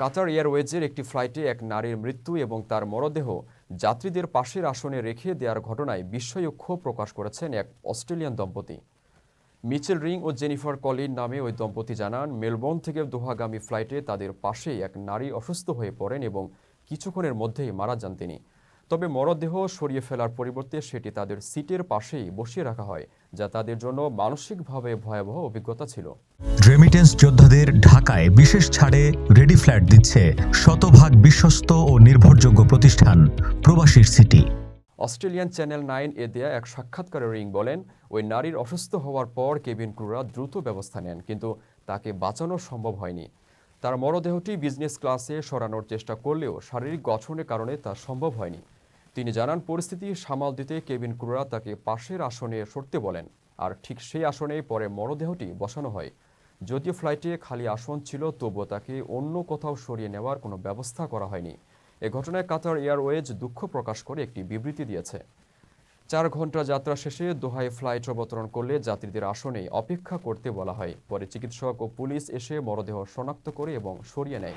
কাতার এয়ারওয়েজের একটি ফ্লাইটে এক নারীর মৃত্যু এবং তার মরদেহ যাত্রীদের পাশের আসনে রেখে দেওয়ার ঘটনায় বিস্ময় ক্ষোভ প্রকাশ করেছেন এক অস্ট্রেলিয়ান দম্পতি। মিচেল রিং ও জেনিফার কলিন নামে ওই দম্পতি জানান, মেলবোর্ন থেকে দোহাগামী ফ্লাইটে তাদের পাশেই এক নারী অসুস্থ হয়ে পড়েন এবং কিছুক্ষণের মধ্যেই মারা যান তিনি। তবে মরদেহ সরিয়ে ফেলার পরিবর্তে সেটি তাদের সিটের পাশেই বসিয়ে রাখা হয়, যা তাদের জন্য মানসিকভাবে ভয়াবহ অভিজ্ঞতা ছিল। রেমিটেন্স যোদ্ধাদের ঢাকায় বিশেষ ছাড়ে রেডি ফ্ল্যাট দিচ্ছে শতভাগ বিশ্বস্ত ও নির্ভরযোগ্য প্রতিষ্ঠান, প্রবাসীর সিটি অস্ট্রেলিয়ান চ্যানেল নাইন এ দেয়া এক সাক্ষাৎকারে রিং বলেন, ওই নারীর অসুস্থ হওয়ার পর কেবিন ক্রুরা দ্রুত ব্যবস্থা নেন, কিন্তু তাকে বাঁচানো সম্ভব হয়নি। তার মরদেহটি বিজনেস ক্লাসে সরানোর চেষ্টা করলেও শারীরিক গঠনের কারণে তা সম্ভব হয়নি। তিনি জানান, পরিস্থিতি সামাল দিতে কেবিন ক্রুরা তাকে পাশের আসনে সরতে বলেন, আর ঠিক সেই আসনে পরে মরদেহটি বসানো হয়। যদিও ফ্লাইটে খালি আসন ছিল, তবুও তাকে অন্য কোথাও সরিয়ে নেওয়ার কোনো ব্যবস্থা করা হয়নি। এ ঘটনায় কাতার এয়ারওয়েজ দুঃখ প্রকাশ করে একটি বিবৃতি দিয়েছে। চার ঘণ্টা যাত্রা শেষে দোহায় ফ্লাইট অবতরণ করলে যাত্রীদের আসনে অপেক্ষা করতে বলা হয়। পরে চিকিৎসক ও পুলিশ এসে মরদেহ শনাক্ত করে এবং সরিয়ে নেয়।